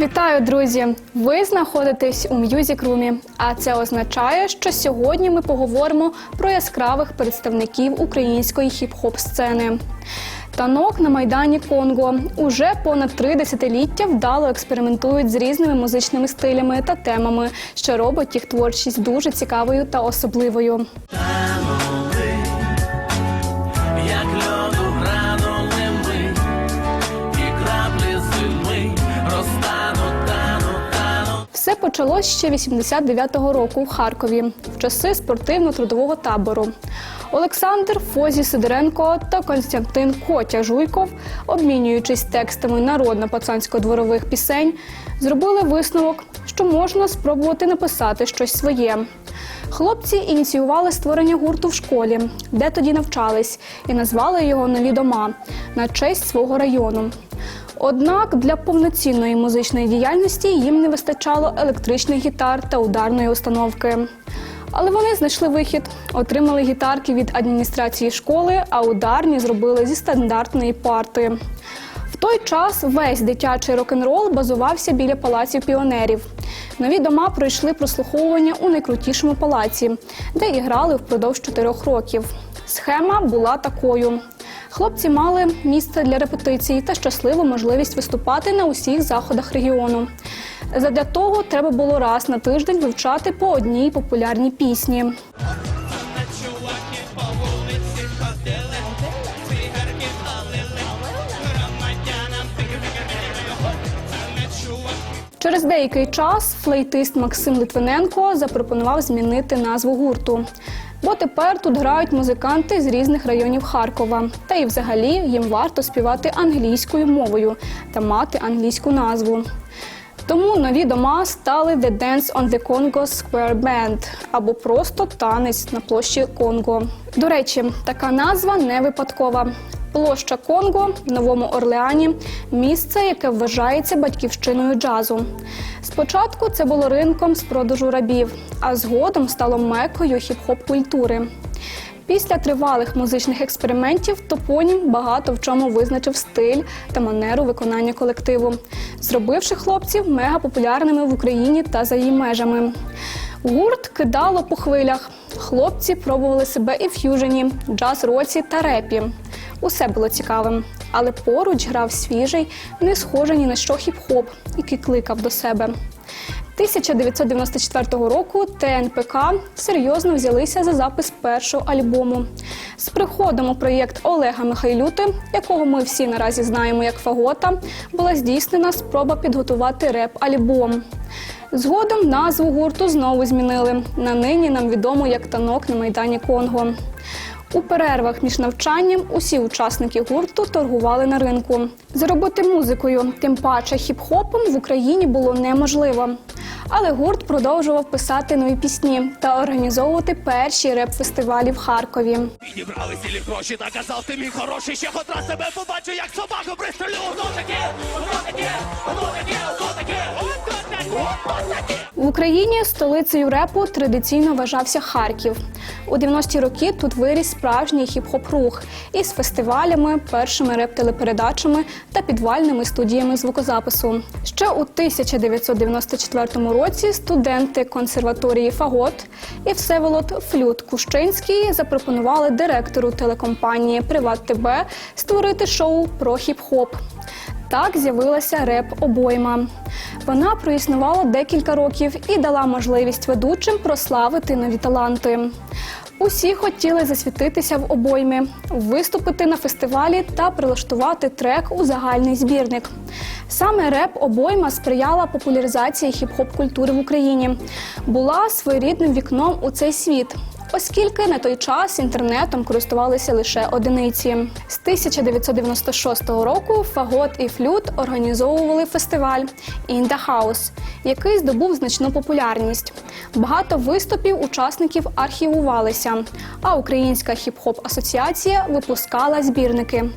Вітаю, друзі! Ви знаходитесь у Room, а це означає, що сьогодні ми поговоримо про яскравих представників української хіп-хоп сцени. Танок на майдані Конго уже понад три десятиліття вдало експериментують з різними музичними стилями та темами, що робить їх творчість дуже цікавою та особливою. Танули, почалось ще 89-го року в Харкові в часи спортивно-трудового табору. Олександр Фозі Сидоренко та Константин Котя Жуйков, обмінюючись текстами народно-пацансько-дворових пісень, зробили висновок, що можна спробувати написати щось своє. Хлопці ініціювали створення гурту в школі, де тоді навчались, і назвали його Нові дома на честь свого району. Однак для повноцінної музичної діяльності їм не вистачало електричних гітар та ударної установки. Але вони знайшли вихід, отримали гітарки від адміністрації школи, а ударні зробили зі стандартної парти. В той час весь дитячий рок-н-рол базувався біля палаців піонерів. Нові дома пройшли прослуховування у найкрутішому палаці, де і грали впродовж чотирьох років. Схема була такою: хлопці мали місце для репетицій та щасливу можливість виступати на усіх заходах регіону. Задля того треба було раз на тиждень вивчати по одній популярній пісні. Через деякий час флейтист Максим Литвиненко запропонував змінити назву гурту. Бо тепер тут грають музиканти з різних районів Харкова. Та й взагалі їм варто співати англійською мовою та мати англійську назву. Тому нові дома стали The Dance on the Congo Square Band або просто танець на площі Конго. До речі, така назва не випадкова. Площа Конго в Новому Орлеані місце, яке вважається батьківщиною джазу. Спочатку це було ринком з продажу рабів, а згодом стало мекою хіп-хоп культури. Після тривалих музичних експериментів топонім багато в чому визначив стиль та манеру виконання колективу, зробивши хлопців мегапопулярними в Україні та за її межами. Гурт кидало по хвилях. Хлопці пробували себе і ф'южені, джаз-році та репі. Усе було цікавим, але поруч грав свіжий, не схожий ні на що хіп-хоп, який кликав до себе. 1994 року ТНПК серйозно взялися за запис першого альбому. З приходом у проєкт Олега Михайлюти, якого ми всі наразі знаємо як Фагота, була здійснена спроба підготувати реп-альбом. Згодом назву гурту знову змінили. На нині нам відомо як танок на майдані Конго. У перервах між навчанням усі учасники гурту торгували на ринку. Заробити музикою, тим паче хіп-хопом в Україні було неможливо. Але гурт продовжував писати нові пісні та організовувати перші реп-фестивалі в Харкові. Підібрали цілі гроші та казав ти мій хороший, ще хоч раз тебе побачу, як собаку пристрелю. Хто таке? Хто таке? Хто таке? Хто таке? Хто таке? В Україні столицею репу традиційно вважався Харків. У 90-ті роки тут виріс справжній хіп-хоп рух із фестивалями, першими реп-телепередачами та підвальними студіями звукозапису. Ще у 1994 році студенти консерваторії Фагот і Всеволод Флют Кущинський запропонували директору телекомпанії Приват ТБ створити шоу про хіп-хоп. Так з'явилася реп-обойма. Вона проіснувала декілька років і дала можливість ведучим прославити нові таланти. Усі хотіли засвітитися в обоймі, виступити на фестивалі та прилаштувати трек у загальний збірник. Саме реп обойма сприяла популяризації хіп-хоп культури в Україні, була своєрідним вікном у цей світ оскільки на той час інтернетом користувалися лише одиниці. З 1996 року Фагот і Флют організовували фестиваль «In the House», який здобув значну популярність. Багато виступів учасників архівувалися, а Українська хіп-хоп асоціація випускала збірники.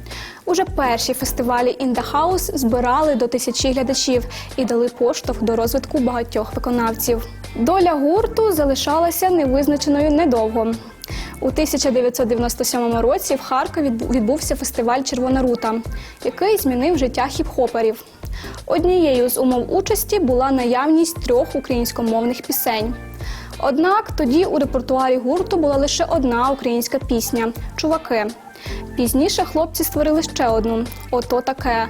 Уже перші фестивалі «In the House» збирали до тисячі глядачів і дали поштовх до розвитку багатьох виконавців. Доля гурту залишалася невизначеною недовго. У 1997 році в Харкові відбувся фестиваль Червона рута, який змінив життя хіп-хоперів. Однією з умов участі була наявність трьох українськомовних пісень. Однак тоді у репертуарі гурту була лише одна українська пісня Чуваки. Пізніше хлопці створили ще одну ото таке.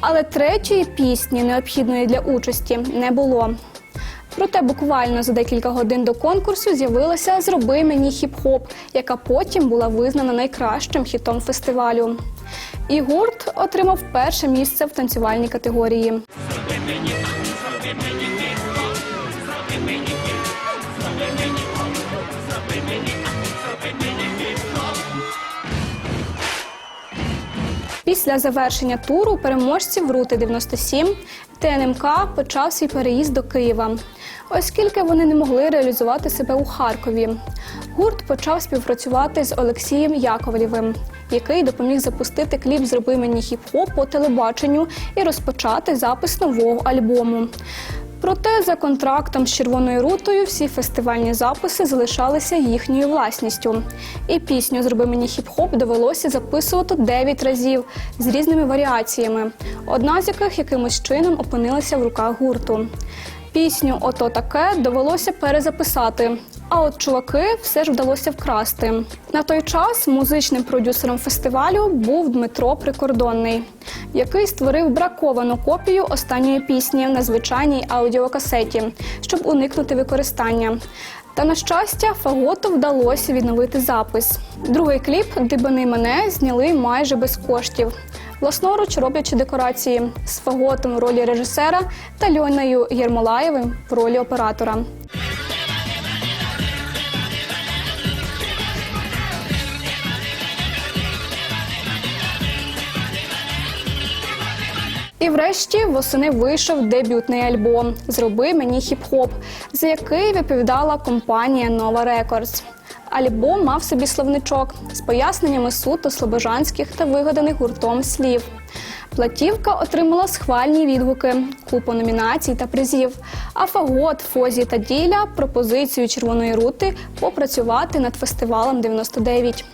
Але третьої пісні, необхідної для участі, не було. Проте буквально за декілька годин до конкурсу з'явилася Зроби мені хіп-хоп, яка потім була визнана найкращим хітом фестивалю. І гурт отримав перше місце в танцювальній категорії. Після завершення туру переможців Рути 97 ТНМК почав свій переїзд до Києва, оскільки вони не могли реалізувати себе у Харкові. Гурт почав співпрацювати з Олексієм Яковлєвим, який допоміг запустити кліп Зроби мені хіп-хоп по телебаченню і розпочати запис нового альбому. Проте за контрактом з Червоною рутою всі фестивальні записи залишалися їхньою власністю. І пісню Зроби мені хіп-хоп довелося записувати 9 разів з різними варіаціями, одна з яких якимось чином опинилася в руках гурту. Пісню Ото таке довелося перезаписати. А от чуваки все ж вдалося вкрасти. На той час музичним продюсером фестивалю був Дмитро Прикордонний, який створив браковану копію останньої пісні на звичайній аудіокасеті, щоб уникнути використання. Та на щастя, Фаготу вдалося відновити запис. Другий кліп Дибани мене зняли майже без коштів. Власноруч роблячи декорації з Фаготом в ролі режисера та Льоною Єрмолаєвим в ролі оператора. І врешті восени вийшов дебютний альбом Зроби мені хіп-хоп, за який відповідала компанія Нова Рекордс. Альбом мав собі словничок з поясненнями суто слобожанських та вигаданих гуртом слів. Платівка отримала схвальні відгуки, купу номінацій та призів. А Фагот, Фозі та Діля пропозицію Червоної рути попрацювати над фестивалем 99.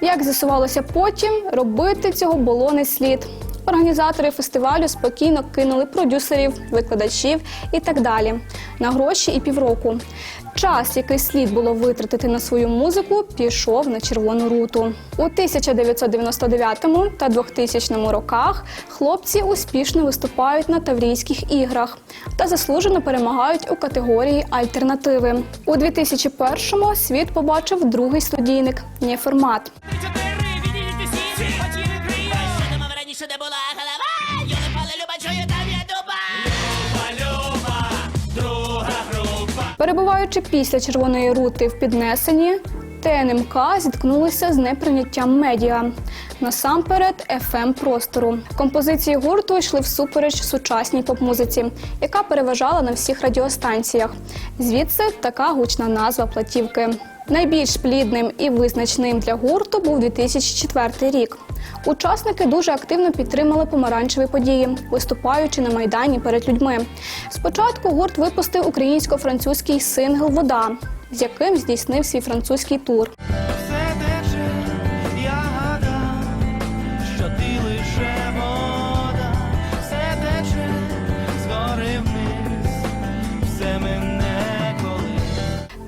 Як з'ясувалося потім, робити цього було не слід. Організатори фестивалю спокійно кинули продюсерів, викладачів і так далі на гроші і півроку. Час, який слід було витратити на свою музику, пішов на червону руту. У 1999 та 2000 роках хлопці успішно виступають на Таврійських іграх та заслужено перемагають у категорії альтернативи. У 2001-му світ побачив другий студійник «Неформат». Чотири Перебуваючи після червоної рути в піднесенні, ТНМК зіткнулися з неприйняттям медіа. Насамперед, fm простору. Композиції гурту йшли всупереч сучасній поп-музиці, яка переважала на всіх радіостанціях. Звідси така гучна назва платівки. Найбільш плідним і визначним для гурту був 2004 рік. Учасники дуже активно підтримали помаранчеві події, виступаючи на майдані перед людьми. Спочатку гурт випустив українсько-французький сингл Вода, з яким здійснив свій французький тур.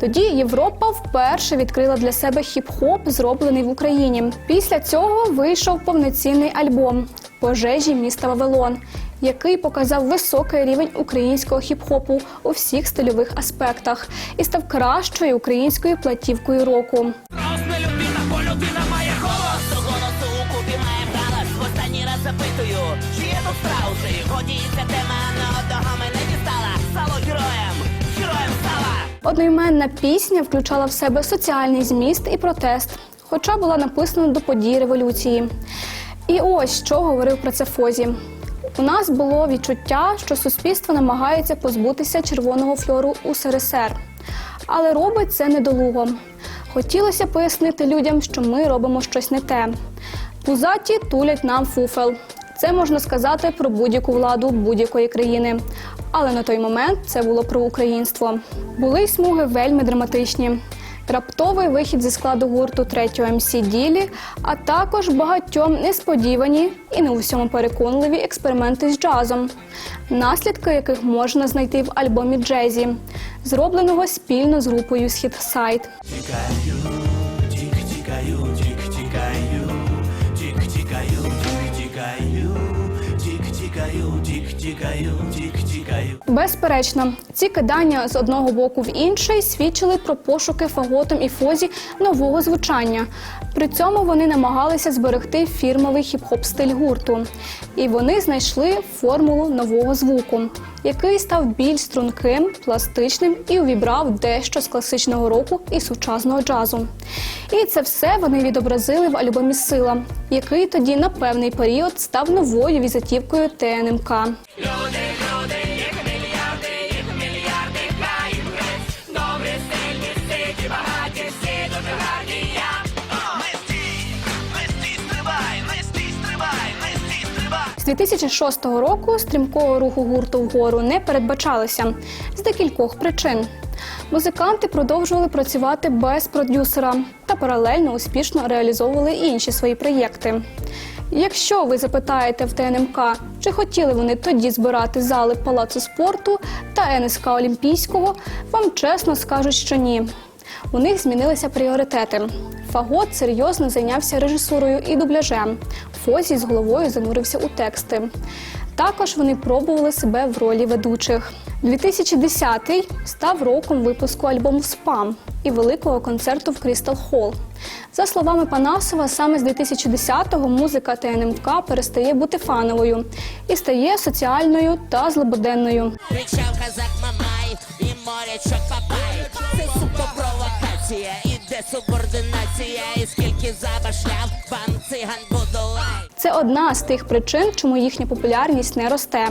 Тоді Європа вперше відкрила для себе хіп-хоп, зроблений в Україні. Після цього вийшов повноцінний альбом Пожежі міста Вавилон, який показав високий рівень українського хіп-хопу у всіх стильових аспектах і став кращою українською платівкою року. Одноіменна пісня включала в себе соціальний зміст і протест, хоча була написана до подій революції. І ось що говорив про це Фозі. У нас було відчуття, що суспільство намагається позбутися червоного фльору у СРСР, але робить це недолуго. Хотілося пояснити людям, що ми робимо щось не те. Пузаті тулять нам фуфел. Це можна сказати про будь-яку владу будь-якої країни. Але на той момент це було про українство. Були й смуги вельми драматичні. раптовий вихід зі складу гурту третього МС Ділі, а також багатьом несподівані і не у всьому переконливі експерименти з джазом, наслідки яких можна знайти в альбомі Джезі, зробленого спільно з групою Східсайд. Тікаю, тікаю, тік тікаю, тік тікаю. Безперечно, ці кидання з одного боку в інший свідчили про пошуки фаготом і фозі нового звучання. При цьому вони намагалися зберегти фірмовий хіп-хоп стиль гурту. І вони знайшли формулу нового звуку, який став більш струнким, пластичним і увібрав дещо з класичного року і сучасного джазу. І це все вони відобразили в альбомі Сила, який тоді на певний період став новою візитівкою ТНМК. З 2006 року стрімкого руху гурту вгору не передбачалося з декількох причин. Музиканти продовжували працювати без продюсера та паралельно успішно реалізовували інші свої проєкти. Якщо ви запитаєте в ТНМК, чи хотіли вони тоді збирати зали Палацу спорту та НСК Олімпійського, вам чесно скажуть, що ні. У них змінилися пріоритети. Фагот серйозно зайнявся режисурою і дубляжем. Фозі з головою занурився у тексти. Також вони пробували себе в ролі ведучих. 2010-й став роком випуску альбому Спам і великого концерту в Крістал Холл. За словами Панасова, саме з 2010-го музика ТНМК перестає бути фановою і стає соціальною та злободенною. Кричав казак Мамай і морячок Папай. Це провокація, іде субординація. І скільки забашляв пан циган Будулай. Це одна з тих причин, чому їхня популярність не росте.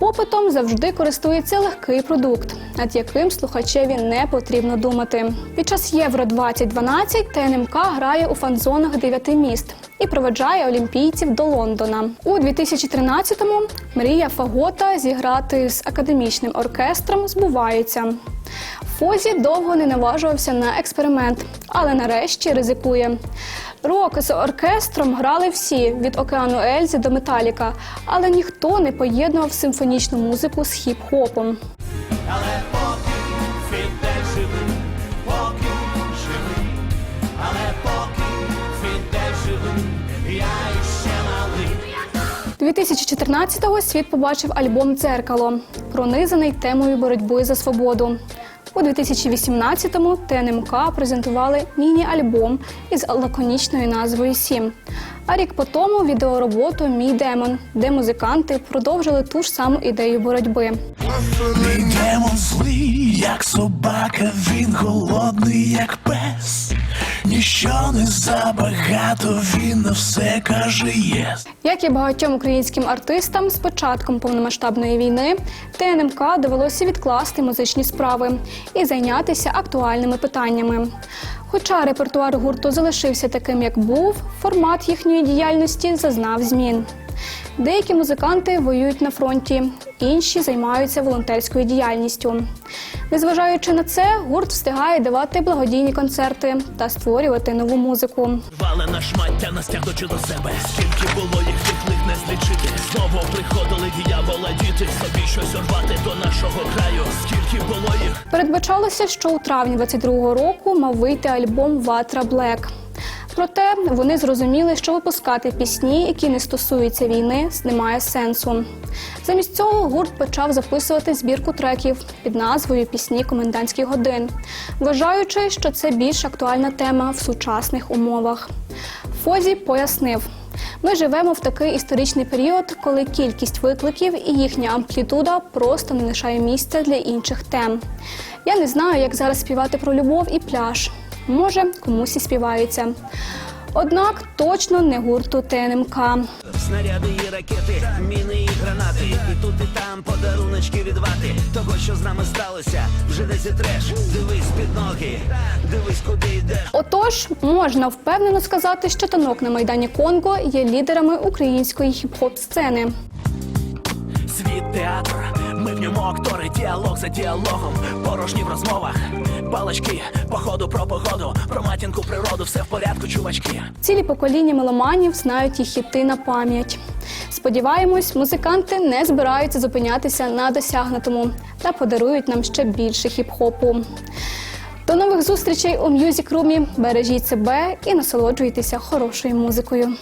Попитом завжди користується легкий продукт, над яким слухачеві не потрібно думати. Під час Євро 2012 ТНМК грає у фан-зонах дев'яти міст і проведжає олімпійців до Лондона. У 2013-му мрія Фагота зіграти з академічним оркестром збувається. Фозі довго не наважувався на експеримент, але нарешті ризикує. Рок з оркестром грали всі від океану Ельзи до Металіка, але ніхто не поєднував симфонічну музику з хіп-хопом. Але поки але я іще малий. 2014-го світ побачив альбом Дзеркало, пронизаний темою боротьби за свободу. У 2018-му ТНМК презентували міні-альбом із лаконічною назвою Сім. А рік по тому відеороботу Мій демон, де музиканти продовжили ту ж саму ідею боротьби. Мій демон злий, як собака, він голодний, як пес. Ніщо не забагато, він на все каже єс. Як і багатьом українським артистам, з початком повномасштабної війни ТНМК довелося відкласти музичні справи і зайнятися актуальними питаннями. Хоча репертуар гурту залишився таким, як був, формат їхньої діяльності зазнав змін. Деякі музиканти воюють на фронті, інші займаються волонтерською діяльністю. Незважаючи на це, гурт встигає давати благодійні концерти та створювати нову музику. Валена шмаття настягнучи до себе. Скільки було їх тих не злічити. Знову приходили діявола діти, собі щось урвати до нашого краю. Скільки було їх. Передбачалося, що у травні 22-го року мав вийти альбом Ватра Блек. Проте вони зрозуміли, що випускати пісні, які не стосуються війни, немає сенсу. Замість цього гурт почав записувати збірку треків під назвою Пісні комендантських годин, вважаючи, що це більш актуальна тема в сучасних умовах. Фозі пояснив. Ми живемо в такий історичний період, коли кількість викликів і їхня амплітуда просто не лишає місця для інших тем. Я не знаю, як зараз співати про любов і пляж. Може, комусь і співається. Однак точно не гурту ТНМК. Снаряди і ракети, міни і гранати. І тут, і там подаруночки від вати. Того, що з нами сталося, вже не зітреш. Дивись під ноги, дивись, куди йдеш. Отож, можна впевнено сказати, що танок на майдані Конго є лідерами української хіп-хоп сцени. Світ театр, ми в ньому актори, діалог за діалогом, порожні в розмовах, балачки, походу про погоду, про матінку природу, все в порядку, чувачки. Цілі покоління меломанів знають їх хіти на пам'ять. Сподіваємось, музиканти не збираються зупинятися на досягнутому та подарують нам ще більше хіп-хопу. До нових зустрічей у Music Room. Бережіть себе і насолоджуйтеся хорошою музикою.